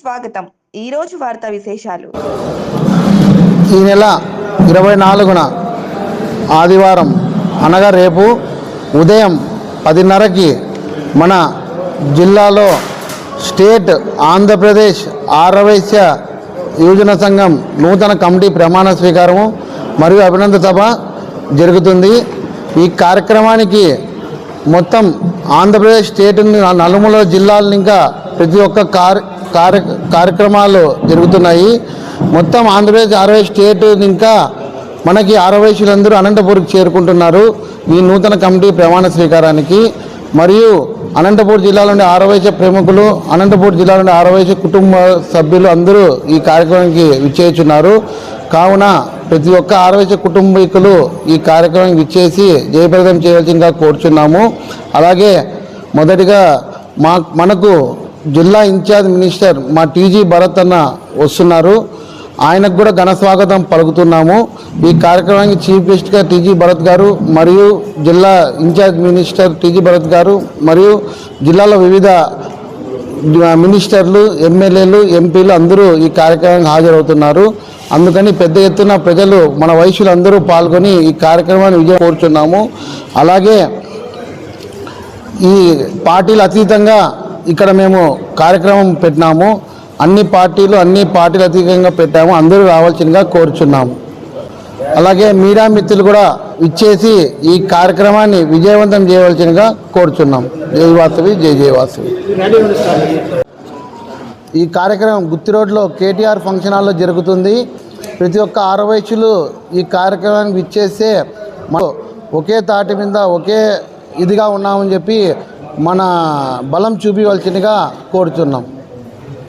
స్వాగతం. ఈ రోజు వార్తా విశేషాలు. ఈ నెల ఇరవై నాలుగున ఆదివారం అనగా రేపు ఉదయం పదిన్నరకి మన జిల్లాలో స్టేట్ ఆంధ్రప్రదేశ్ ఆరవైశ్య యువజన సంఘం నూతన కమిటీ ప్రమాణ స్వీకారము మరియు అభినందన సభ జరుగుతుంది. ఈ కార్యక్రమానికి మొత్తం ఆంధ్రప్రదేశ్ స్టేట్ నలుమూల జిల్లాలను ఇంకా ప్రతి ఒక్క కార్య కార్య కార్యక్రమాలు జరుగుతున్నాయి. మొత్తం ఆంధ్రప్రదేశ్ అరవై స్టేట్ ఇంకా మనకి ఆరవైశ్యులందరూ అనంతపూర్కి చేరుకుంటున్నారు. ఈ నూతన కమిటీ ప్రమాణ స్వీకారానికి. మరియు అనంతపూర్ జిల్లాలోని ఆరవైశ్య ప్రముఖులు అనంతపూర్ జిల్లాలోని ఆరవైశ్య కుటుంబ సభ్యులు అందరూ ఈ కార్యక్రమానికి విచ్చేస్తున్నారు కావున ప్రతి ఒక్క ఆరవైశ్య కుటుంబీకులు ఈ కార్యక్రమానికి విచ్చేసి జయప్రదం చేయవలసిందిగా కోరుచున్నాము. అలాగే మొదటిగా మా మనకు జిల్లా ఇన్ఛార్జ్ మినిస్టర్ మా టీజీ భరత్ అన్న వస్తున్నారు. ఆయనకు కూడా ఘన స్వాగతం పలుకుతున్నాము. ఈ కార్యక్రమానికి చీఫ్ గెస్ట్గా టీజీ భరత్ గారు మరియు జిల్లా ఇన్ఛార్జ్ మినిస్టర్ టీజీ భరత్ గారు మరియు జిల్లాలో వివిధ మినిస్టర్లు ఎమ్మెల్యేలు ఎంపీలు అందరూ ఈ కార్యక్రమానికి హాజరవుతున్నారు. అందుకని పెద్ద ఎత్తున ప్రజలు మన వయసులు అందరూ పాల్గొని ఈ కార్యక్రమాన్ని విజయం కోరుచున్నాము. అలాగే ఈ పార్టీలు అతీతంగా ఇక్కడ మేము కార్యక్రమం పెట్టినాము. అన్ని పార్టీలు అన్ని పార్టీలు అధికంగా పెట్టాము. అందరూ రావాల్సిందిగా కోరుచున్నాము. అలాగే మీడియా మిత్రులు కూడా ఇచ్చేసి ఈ కార్యక్రమాన్ని విజయవంతం చేయవలసిందిగా కోరుచున్నాం. జై వాసవి జై ఈ కార్యక్రమం గుత్తి రోడ్లో కేటీఆర్ ఫంక్షన్ హాల్లో జరుగుతుంది. ప్రతి ఒక్క ఆరవైశ్యులు ఈ కార్యక్రమానికి ఇచ్చేస్తే మనం ఒకే తాటి మీద ఒకే ఇదిగా ఉన్నామని చెప్పి మన బలం చూపించవలసిందిగా కోరుతున్నాం.